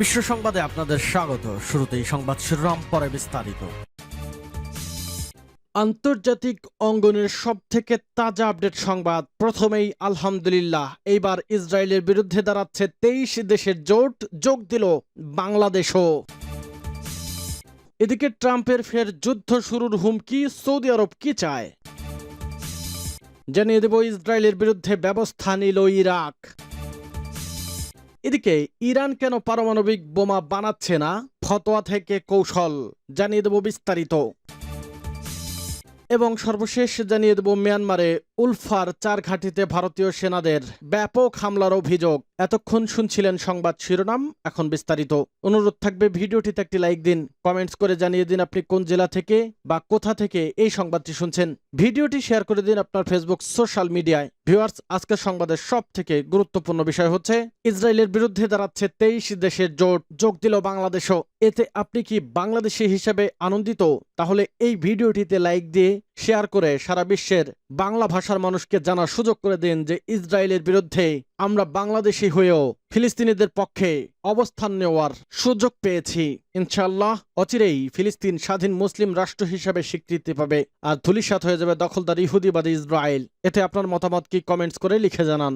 বিশ্ব সংবাদে আপনাদের স্বাগত। শুরুতেই সংবাদ শিরোনাম, পরে বিস্তারিত। আন্তর্জাতিক অঙ্গনের সব থেকে তাজা আপডেট সংবাদ, প্রথমেই আলহামদুলিল্লাহ। এইবার ইসরায়েলের বিরুদ্ধে দাঁড়াচ্ছে তেইশ দেশের জোট, যোগ দিল বাংলাদেশও। এদিকে ট্রাম্পের ফের যুদ্ধ শুরুর হুমকি, সৌদি আরব কি চায়? জানিয়ে দেব, ইসরায়েলের বিরুদ্ধে ব্যবস্থা নিল ইরাক। এদিকে, ইরান কেন পারমাণবিক বোমা বানাচ্ছে না? ফতোয়া থেকে কৌশল, জানিয়ে দেব বিস্তারিত। এবং সর্বশেষ জানিয়ে দেব মিয়ানমারে উলফার চার ঘাঁটিতে ভারতীয় সেনাদের ব্যাপক হামলার অভিযোগ। এতক্ষণ শুনছিলেন সংবাদ শিরোনাম, এখন বিস্তারিত। অনুরোধ থাকবে ভিডিওটিতে একটি লাইক দিন, কমেন্টস করে জানিয়ে দিন আপনি কোন জেলা থেকে বা কোথা থেকে এই সংবাদটি শুনছেন। ভিডিওটি শেয়ার করে দিন আপনার ফেসবুক সোশ্যাল মিডিয়ায়। ভিউয়ার্স, আজকের সংবাদের সব থেকে গুরুত্বপূর্ণ বিষয় হচ্ছে, ইসরায়েলের বিরুদ্ধে দাঁড়াচ্ছে তেইশ দেশের জোট। যোগ দিল বাংলাদেশও। এতে আপনি কি বাংলাদেশি হিসেবে আনন্দিত? তাহলে এই ভিডিওটিতে লাইক দিয়ে শেয়ার করে সারা বিশ্বের বাংলা ভাষার মানুষকে জানার সুযোগ করে দিন যে ইসরায়েলের বিরুদ্ধে আমরা বাংলাদেশি হয়েও ফিলিস্তিনিদের পক্ষে অবস্থান নেওয়ার সুযোগ পেয়েছি। ইনশাল্লাহ অচিরেই ফিলিস্তিন স্বাধীন মুসলিম রাষ্ট্র হিসেবে স্বীকৃতি পাবে আর ধুলিসাত হয়ে যাবে দখলদার ইহুদিবাদী ইসরায়েল। এতে আপনার মতামত কি কমেন্টস করে লিখে জানান।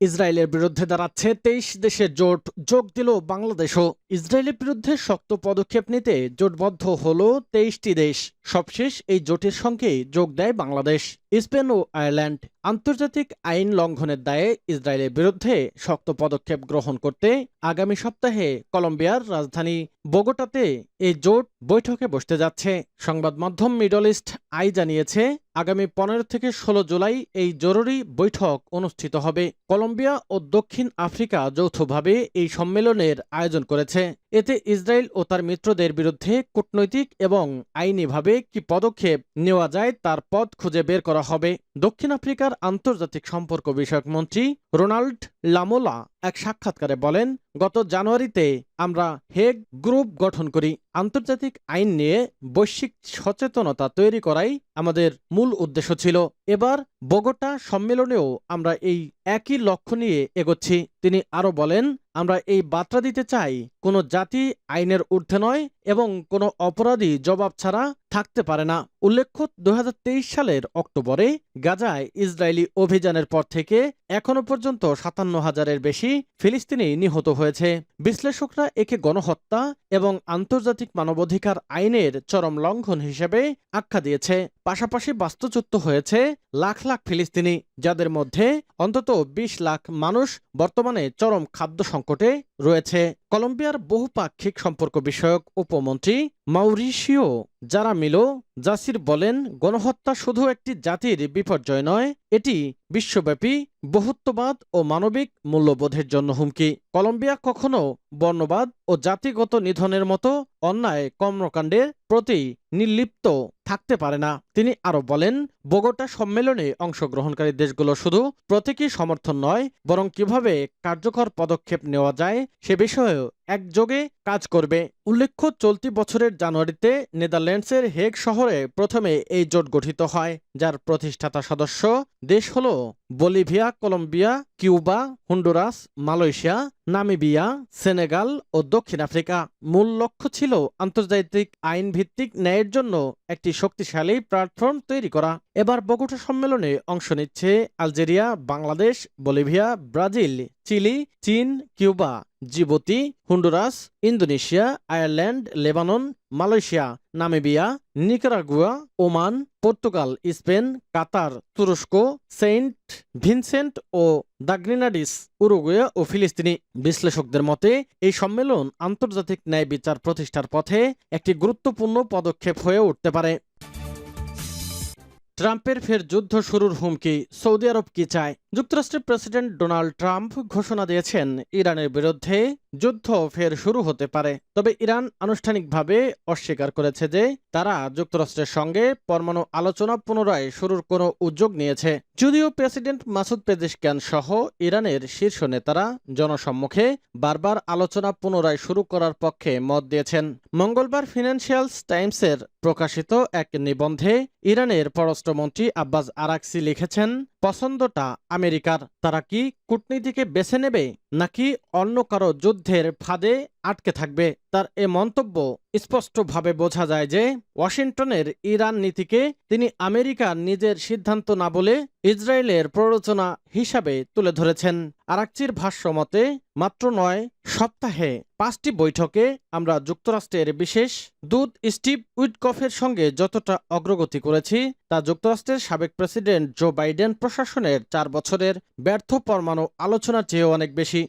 ইসরায়েলের বিরুদ্ধে দাঁড়াচ্ছে তেইশ দেশের জোট। যোগ দিল বাংলাদেশও ইসরায়েলের বিরুদ্ধে শক্ত পদক্ষেপ নিতে জোটবদ্ধ হল তেইশটি দেশ। সবশেষ এই জোটের সঙ্গে যোগ দেয় বাংলাদেশ, স্পেন ও আয়ারল্যান্ড। আন্তর্জাতিক আইন লঙ্ঘনের দায়ে ইসরায়েলের বিরুদ্ধে শক্ত পদক্ষেপ গ্রহণ করতে আগামী সপ্তাহে কলম্বিয়ার রাজধানী বোগোটাতে এই জোট বৈঠকে বসতে যাচ্ছে। সংবাদ মাধ্যম মিডল ইস্ট আই জানিয়েছে, আগামী পনেরো থেকে ষোলো জুলাই এই জরুরি বৈঠক অনুষ্ঠিত হবে। কলম্বিয়া ও দক্ষিণ আফ্রিকা যৌথভাবে এই সম্মেলনের আয়োজন করেছে। এতে ইসরায়েল ও তার মিত্রদের বিরুদ্ধে কূটনৈতিক এবং আইনিভাবে কি পদক্ষেপ নেওয়া যায় তার পথ খুঁজে বের করা হবে। দক্ষিণ আফ্রিকার আন্তর্জাতিক সম্পর্ক বিষয়ক মন্ত্রী রোনাল্ড লামোলা এক সাক্ষাৎকারে বলেন, গত জানুয়ারিতে আমরা হেগ গ্রুপ গঠন করি। আন্তর্জাতিক আইন নিয়ে বৈশ্বিক সচেতনতা তৈরি করাই আমাদের মূল উদ্দেশ্য ছিল। এবার বগোটা সম্মেলনেও আমরা এই একই লক্ষ্য নিয়ে এগোচ্ছি। তিনি আরও বলেন, আমরা এই বার্তা দিতে চাই, কোনো জাতি আইনের ঊর্ধ্বে নয় এবং কোনো অপরাধী জবাব ছাড়া থাকতে পারে না। উল্লেখ্য দু হাজার তেইশ সালের অক্টোবরে গাজায় ইসরায়েলি অভিযানের পর থেকে এখনও পর্যন্ত সাতান্ন হাজারের বেশি ফিলিস্তিনি নিহত হয়েছে। বিশ্লেষকরা একে গণহত্যা এবং আন্তর্জাতিক মানবাধিকার আইনের চরম লঙ্ঘন হিসেবে আখ্যা দিয়েছে। পাশাপাশি বাস্তুচ্যুত হয়েছে লাখ লাখ ফিলিস্তিনি, যাদের মধ্যে অন্তত ২০ লাখ মানুষ বর্তমানে চরম খাদ্য সংকটে রয়েছে। কলম্বিয়ার বহুপাক্ষিক সম্পর্ক বিষয়ক উপমন্ত্রী মাউরিশিও যারা মিলো জাসির বলেন, গণহত্যা শুধু একটি জাতির বিপর্যয় নয়, এটি বিশ্বব্যাপী বহুত্ববাদ ও মানবিক মূল্যবোধের জন্য হুমকি। কলম্বিয়া কখনো বর্ণবাদ ও জাতিগত নিধনের মতো অন্যায় কর্মকাণ্ডের প্রতি নির্লিপ্ত থাকতে পারে না। তিনি আরও বলেন, বোগোটা সম্মেলনে অংশগ্রহণকারী দেশগুলো শুধু প্রতীকী সমর্থন নয়, বরং কীভাবে কার্যকর পদক্ষেপ নেওয়া যায় সে বিষয়েও একযোগে কাজ করবে। উল্লেখ্য, চলতি বছরের জানুয়ারিতে নেদারল্যান্ডসের হেগ শহরে প্রথমে এই জোট গঠিত হয়, যার প্রতিষ্ঠাতা সদস্য দেশ হল Bolivia, Colombia, Cuba, Honduras, Malaysia, Namibia, Senegal ও দক্ষিণ আফ্রিকা। মূল লক্ষ্য ছিল আন্তর্জাতিক আইন ভিত্তিক ন্যায়ের জন্য একটি শক্তিশালী প্ল্যাটফর্ম তৈরি করা। এবার বগুটা সম্মেলনে অংশ নিচ্ছে Algeria, Bangladesh, Bolivia, Brazil. Chile, চীন, Cuba, Djibouti, Honduras, Indonesia, Ireland, Lebanon, Malaysia, Namibia, Nicaragua, Oman, Portugal, Spain, Qatar, তুরস্ক সেন্ট ভিনসেন্ট ও দাগ্রিনাডিস উরুগুয়া ও ফিলিস্তিনি বিশ্লেষকদের মতে, এই সম্মেলন আন্তর্জাতিক ন্যায় বিচার প্রতিষ্ঠার পথে একটি গুরুত্বপূর্ণ পদক্ষেপ হয়ে উঠতে পারে। ট্রাম্পের ফের যুদ্ধ শুরুর হুমকি, সৌদি আরব কি চায়? যুক্তরাষ্ট্রের প্রেসিডেন্ট ডোনাল্ড ট্রাম্প ঘোষণা দিয়েছেন, ইরানের বিরুদ্ধে যুদ্ধ ফের শুরু হতে পারে। তবে ইরান আনুষ্ঠানিকভাবে অস্বীকার করেছে যে তারা যুক্তরাষ্ট্রের সঙ্গে পরমাণু আলোচনা পুনরায় শুরুর কোনো উদ্যোগ নিয়েছে। যদিও প্রেসিডেন্ট মাসুদ পেজিশক্যান সহ ইরানের শীর্ষ নেতারা জনসম্মুখে বারবার আলোচনা পুনরায় শুরু করার পক্ষে মত দিয়েছেন। মঙ্গলবার ফিনান্সিয়ালস টাইমসের প্রকাশিত এক নিবন্ধে ইরানের পররাষ্ট্রমন্ত্রী আব্বাস আরাকসি লিখেছেন পছন্দটা আমেরিকার। তারা কি কূটনীতিকে বেছে নেবে নাকি অন্য কারও যুদ্ধের ফাঁদে আটকে থাকবে। তার এ মন্তব্য স্পষ্টভাবে বোঝা যায় যে ওয়াশিংটনের ইরান নীতিকে তিনি আমেরিকার নিজের সিদ্ধান্ত না বলে ইসরায়েলের প্ররোচনা হিসাবে তুলে ধরেছেন। আরাকচির ভাষ্য মতে, মাত্র নয় সপ্তাহে পাঁচটি বৈঠকে আমরা যুক্তরাষ্ট্রের বিশেষ দূত স্টিভ উইটকফের সঙ্গে যতটা অগ্রগতি করেছি, তা যুক্তরাষ্ট্রের সাবেক প্রেসিডেন্ট জো বাইডেন প্রশাসনের চার বছরের ব্যর্থ পরমাণু আলোচনার চেয়েও অনেক বেশি।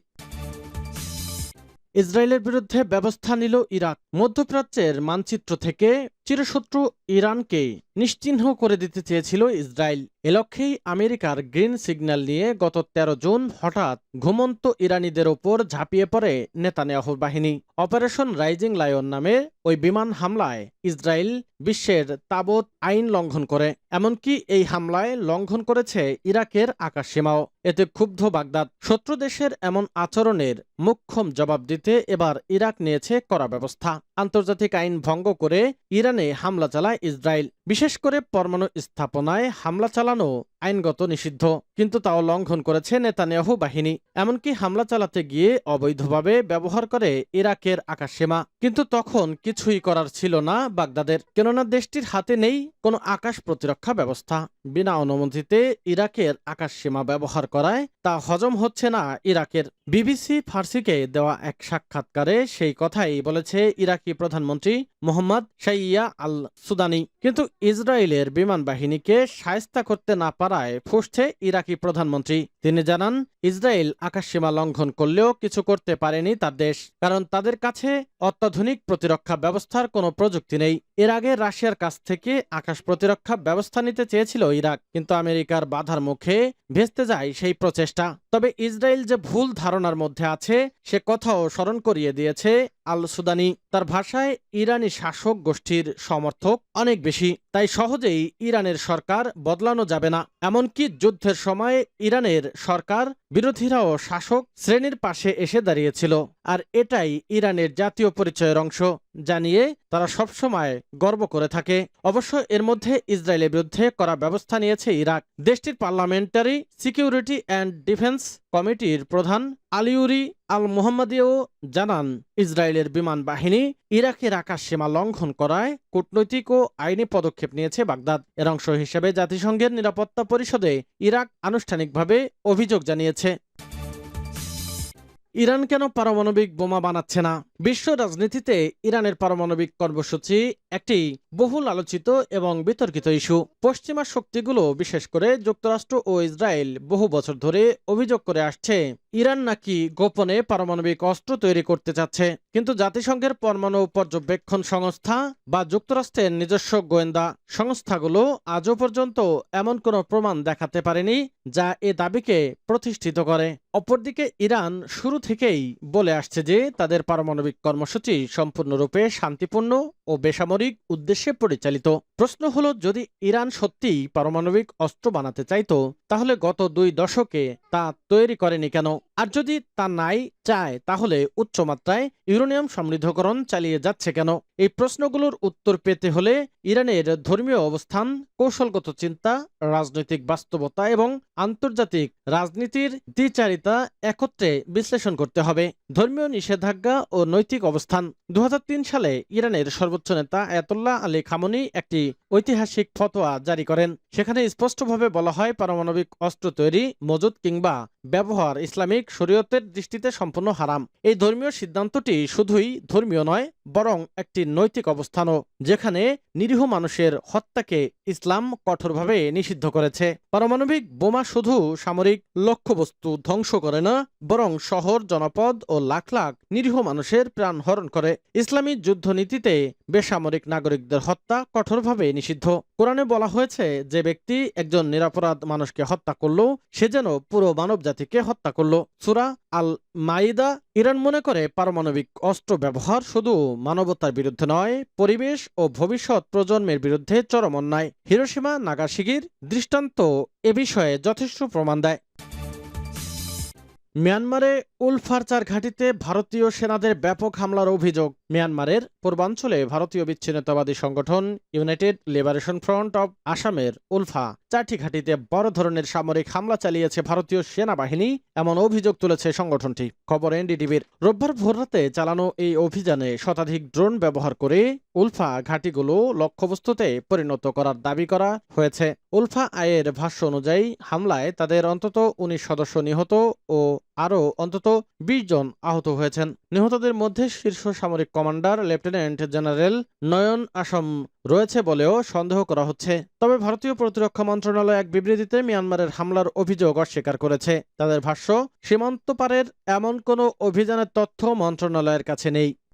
ইসরায়েলের বিরুদ্ধে ব্যবস্থা নিল ইরাক। মধ্যপ্রাচ্যের মানচিত্র থেকে চিরশত্রু ইরানকে নিশ্চিহ্ন করে দিতে চেয়েছিল ইসরায়েল। এ লক্ষ্যেই আমেরিকার গ্রিন সিগন্যাল নিয়ে গত ১৩ জুন হঠাৎ ঘুমন্ত ইরানিদের ওপর ঝাঁপিয়ে পড়ে নেতানিয়াহুর বাহিনী। অপারেশন রাইজিং লায়ন নামে ওই বিমান হামলায় ইসরায়েল বিশ্বের তাবৎ আইন লঙ্ঘন করে, এমনকি এই হামলায় লঙ্ঘন করেছে ইরাকের আকাশসীমাও। এতে ক্ষুব্ধ বাগদাদ। শত্রু দেশের এমন আচরণের মুখ্যম জবাব দিতে এবার ইরাক নিয়েছে করা ব্যবস্থা। আন্তর্জাতিক আইন ভঙ্গ করে ইরানে হামলা চালায় ইসরায়েল। বিশেষ করে পরমাণু স্থাপনায় হামলা চালানো আইনগত নিষিদ্ধ, কিন্তু তাও লঙ্ঘন করেছে নেতানিয়াহু বাহিনী। এমনকি হামলা চালাতে গিয়ে অবৈধভাবে ব্যবহার করে ইরাকের আকাশসীমা, কিন্তু তখন কিছুই করার ছিল না বাগদাদের। কেননা দেশটির হাতে নেই কোনো আকাশ প্রতিরক্ষা ব্যবস্থা। বিনা অনুমতিতে ইরাকের আকাশসীমা ব্যবহার করায় তা হজম হচ্ছে না ইরাকের। বিবিসি ফার্সিকে দেওয়া এক সাক্ষাৎকারে সেই কথাই বলেছে ইরাকি প্রধানমন্ত্রী মোহাম্মদ শাইয়া আল সুদানি কিন্তু ইসরায়েলের বিমান বাহিনীকে সায়স্তা করতে না পারায় ফুসছে ইরাকি প্রধানমন্ত্রী। তিনি জানান, ইসরায়েল আকাশসীমা লঙ্ঘন করলেও কিছু করতে পারেনি তার দেশ, কারণ তাদের কাছে অত্যাধুনিক প্রতিরক্ষা ব্যবস্থার কোনো প্রযুক্তি নেই। এর আগে রাশিয়ার কাছ থেকে আকাশ প্রতিরক্ষা ব্যবস্থা নিতে চেয়েছিল ইরাক, কিন্তু আমেরিকার বাধার মুখে ভেস্তে যায় সেই প্রচেষ্টা। তবে ইসরায়েল যে ভুল ধারণার মধ্যে আছে, সে কথাও স্মরণ করিয়ে দিয়েছে আল সুদানি তার ভাষায়, ইরানি শাসক গোষ্ঠীর সমর্থক অনেক বেশি, তাই সহজেই ইরানের সরকার বদলানো যাবে না। এমনকি যুদ্ধের সময় ইরানের সরকার বিরোধীরাও শাসক শ্রেণির পাশে এসে দাঁড়িয়েছিল আর এটাই ইরানের জাতীয় পরিচয়ের অংশ। জানিয়ে তারা সবসময় গর্ব করে থাকে। অবশ্য এর মধ্যে ইসরায়েলের বিরুদ্ধে করা ব্যবস্থা নিয়েছে ইরাক। দেশটির পার্লামেন্টারি সিকিউরিটি অ্যান্ড ডিফেন্স কমিটির প্রধান আলিউরি আল মোহাম্মদিও জানান, ইসরায়েলের বিমান বাহিনী ইরাকের আকাশ সীমা লঙ্ঘন করায় কূটনৈতিক ও আইনি পদক্ষেপ নিয়েছে বাগদাদ। এর অংশ হিসেবে জাতিসংঘের নিরাপত্তা পরিষদে ইরাক আনুষ্ঠানিকভাবে অভিযোগ জানিয়েছে। ইরান কেন পারমাণবিক বোমা বানাচ্ছে না? বিশ্ব রাজনীতিতে ইরানের পারমাণবিক কর্মসূচি একটি বহুল আলোচিত এবং বিতর্কিত ইস্যু। পশ্চিমা শক্তিগুলো, বিশেষ করে যুক্তরাষ্ট্র ও ইসরায়েল, বহু বছর ধরে অভিযোগ করে আসছে, ইরান নাকি গোপনে পারমাণবিক অস্ত্র তৈরি করতে চাচ্ছে। কিন্তু জাতিসংঘের পরমাণু পর্যবেক্ষণ সংস্থা বা যুক্তরাষ্ট্রের নিজস্ব গোয়েন্দা সংস্থাগুলো আজও পর্যন্ত এমন কোনো প্রমাণ দেখাতে পারেনি যা এ দাবিকে প্রতিষ্ঠিত করে। অপরদিকে ইরান শুরু থেকেই বলে আসছে যে তাদের পারমাণবিক কর্মসূচি সম্পূর্ণরূপে শান্তিপূর্ণ ও বেসামরিক উদ্দেশ্যে পরিচালিত। প্রশ্ন হলো, যদি ইরান সত্যিই পারমাণবিক অস্ত্র বানাতে চাইতো, তাহলে গত দুই দশকে তা তৈরি করেনি কেন? আর যদি তা নাই চায়, তাহলে উচ্চমাত্রায় ইউরেনিয়াম সমৃদ্ধকরণ চালিয়ে যাচ্ছে কেন? এই প্রশ্নগুলোর উত্তর পেতে হলে ইরানের ধর্মীয় অবস্থান, কৌশলগত চিন্তা, রাজনৈতিক বাস্তবতা এবং আন্তর্জাতিক রাজনীতির দ্বিচারিতা একত্রে বিশ্লেষণ করতে হবে। ধর্মীয় নিষেধাজ্ঞা ও নৈতিক অবস্থান। দু হাজার তিন সালে ইরানের সর্বোচ্চ নেতা আয়াতুল্লাহ আলী খামনি একটি ঐতিহাসিক ফতোয়া জারি করেন। সেখানে স্পষ্টভাবে বলা হয়, পারমাণবিক অস্ত্র তৈরি, মজুদ কিংবা ব্যবহার ইসলামিক শরীয়তের দৃষ্টিতে সম্পূর্ণ হারাম। এই ধর্মীয় সিদ্ধান্তটি শুধুই ধর্মীয় নয় বরং একটি নৈতিক অবস্থানও যেখানে নিরীহ মানুষের হত্যাকে ইসলাম কঠোরভাবে নিষিদ্ধ করেছে। পারমাণবিক বোমা শুধু সামরিক লক্ষ্যবস্তু ধ্বংস করে না, বরং শহর, জনপদ ও লাখ লাখ নিরীহ মানুষের প্রাণ হরণ করে। ইসলামী যুদ্ধনীতিতে বেসামরিক নাগরিকদের হত্যা কঠোরভাবে নিষিদ্ধ। কোরআনে বলা হয়েছে, যে ব্যক্তি একজন নিরাপরাধ মানুষকে হত্যা করল, সে যেন পুরো মানব জাতিকে হত্যা করল। সুরা আল মাইদা ইরান মনে করে পারমাণবিক অস্ত্র ব্যবহার শুধু মানবতার বিরুদ্ধে নয়, পরিবেশ ও ভবিষ্যৎ প্রজন্মের বিরুদ্ধে চরম অন্যায়। হিরোসীমা নাগাশিগির দৃষ্টান্ত এ বিষয়ে যথেষ্ট প্রমাণ দেয়। মিয়ানমারে উলফারচার ঘাঁটিতে ভারতীয় সেনাদের ব্যাপক হামলার অভিযোগ। মিয়ানমারের পূর্বাঞ্চলে ভারতীয় বিচ্ছিন্নতাবাদী সংগঠন ইউনাইটেড লিবারেশন ফ্রন্ট অব আসামের উলফা চারটি ঘাঁটিতে বড় ধরনের সামরিক হামলা চালিয়েছে ভারতীয় সেনাবাহিনী, এমন অভিযোগ তুলেছে সংগঠনটি। খবর এনডিটিভির, রোববার ভোররাতে চালানো এই অভিযানে শতাধিক ড্রোন ব্যবহার করে উলফা ঘাঁটিগুলো লক্ষ্যবস্তুতে পরিণত করার দাবি করা হয়েছে। উলফা আয়ের ভাষ্য অনুযায়ী, হামলায় তাদের অন্তত উনিশ সদস্য নিহত ও আরও অন্তত বিশ জন আহত হয়েছেন। নিহতদের মধ্যে শীর্ষ সামরিক কমান্ডার, লেফটেন্যান্ট জেনারেল নয়ন আসম রয়েছে বলেও সন্দেহ করা হচ্ছে। তবে ভারতীয় প্রতিরক্ষা মন্ত্রণালয় এক বিবৃতিতে মিয়ানমারের হামলার অভিযোগ অস্বীকার করেছে। তাদের ভাষ্য, সীমান্ত পারের এমন কোনো অভিযানের তথ্য মন্ত্রণালয়ের কাছে নেই।